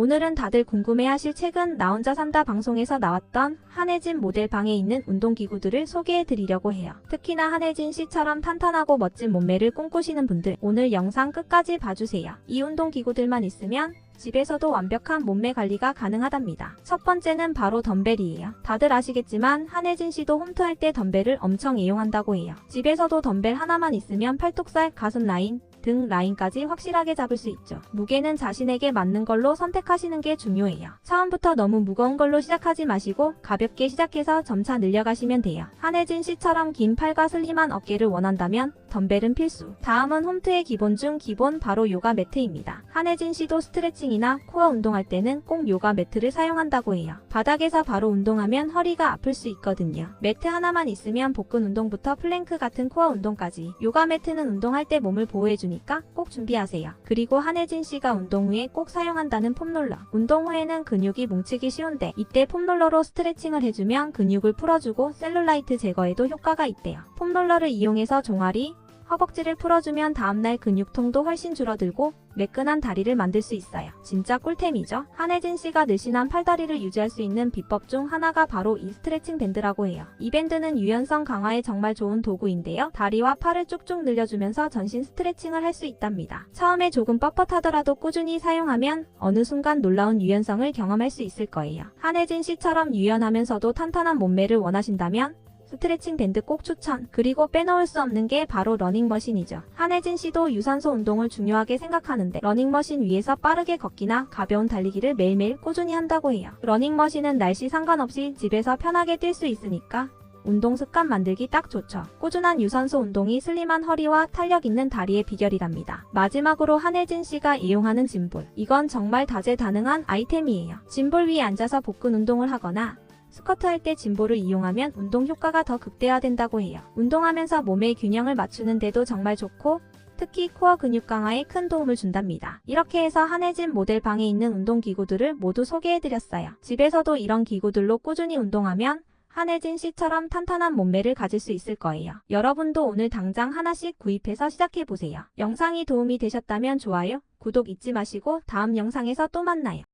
오늘은 다들 궁금해하실 최근 나 혼자 산다 방송에서 나왔던 한혜진 모델 방에 있는 운동기구들을 소개해드리려고 해요. 특히나 한혜진 씨처럼 탄탄하고 멋진 몸매를 꿈꾸시는 분들 오늘 영상 끝까지 봐주세요. 이 운동기구들만 있으면 집에서도 완벽한 몸매 관리가 가능하답니다. 첫 번째는 바로 덤벨이에요. 다들 아시겠지만 한혜진 씨도 홈트할 때 덤벨을 엄청 이용한다고 해요. 집에서도 덤벨 하나만 있으면 팔뚝살, 가슴 라인, 등 라인까지 확실하게 잡을 수 있죠. 무게는 자신에게 맞는 걸로 선택하시는 게 중요해요. 처음부터 너무 무거운 걸로 시작하지 마시고 가볍게 시작해서 점차 늘려가시면 돼요. 한혜진 씨처럼 긴 팔과 슬림한 어깨를 원한다면 덤벨은 필수. 다음은 홈트의 기본 중 기본 바로 요가 매트입니다. 한혜진 씨도 스트레칭이나 코어 운동할 때는 꼭 요가 매트를 사용한다고 해요. 바닥에서 바로 운동하면 허리가 아플 수 있거든요. 매트 하나만 있으면 복근 운동부터 플랭크 같은 코어 운동까지 요가 매트는 운동할 때 몸을 보호해주니까 꼭 준비하세요. 그리고 한혜진 씨가 운동 후에 꼭 사용한다는 폼롤러. 운동 후에는 근육이 뭉치기 쉬운데 이때 폼롤러로 스트레칭을 해주면 근육을 풀어주고 셀룰라이트 제거에도 효과가 있대요. 폼롤러를 이용해서 종아리, 허벅지를 풀어주면 다음날 근육통도 훨씬 줄어들고 매끈한 다리를 만들 수 있어요. 진짜 꿀템이죠? 한혜진 씨가 늘씬한 팔다리를 유지할 수 있는 비법 중 하나가 바로 이 스트레칭 밴드라고 해요. 이 밴드는 유연성 강화에 정말 좋은 도구인데요. 다리와 팔을 쭉쭉 늘려주면서 전신 스트레칭을 할 수 있답니다. 처음에 조금 뻣뻣하더라도 꾸준히 사용하면 어느 순간 놀라운 유연성을 경험할 수 있을 거예요. 한혜진 씨처럼 유연하면서도 탄탄한 몸매를 원하신다면 스트레칭 밴드 꼭 추천. 그리고 빼놓을 수 없는 게 바로 러닝머신이죠. 한혜진 씨도 유산소 운동을 중요하게 생각하는데 러닝머신 위에서 빠르게 걷기나 가벼운 달리기를 매일매일 꾸준히 한다고 해요. 러닝머신은 날씨 상관없이 집에서 편하게 뛸 수 있으니까 운동 습관 만들기 딱 좋죠. 꾸준한 유산소 운동이 슬림한 허리와 탄력 있는 다리의 비결이랍니다. 마지막으로 한혜진 씨가 이용하는 짐볼. 이건 정말 다재다능한 아이템이에요. 짐볼 위에 앉아서 복근 운동을 하거나 스쿼트 할때 짐볼을 이용하면 운동 효과가 더 극대화된다고 해요. 운동하면서 몸의 균형을 맞추는데도 정말 좋고 특히 코어 근육 강화에 큰 도움을 준답니다. 이렇게 해서 한혜진 모델 방에 있는 운동기구들을 모두 소개해드렸어요. 집에서도 이런 기구들로 꾸준히 운동하면 한혜진 씨처럼 탄탄한 몸매를 가질 수 있을 거예요. 여러분도 오늘 당장 하나씩 구입해서 시작해보세요. 영상이 도움이 되셨다면 좋아요, 구독 잊지 마시고 다음 영상에서 또 만나요.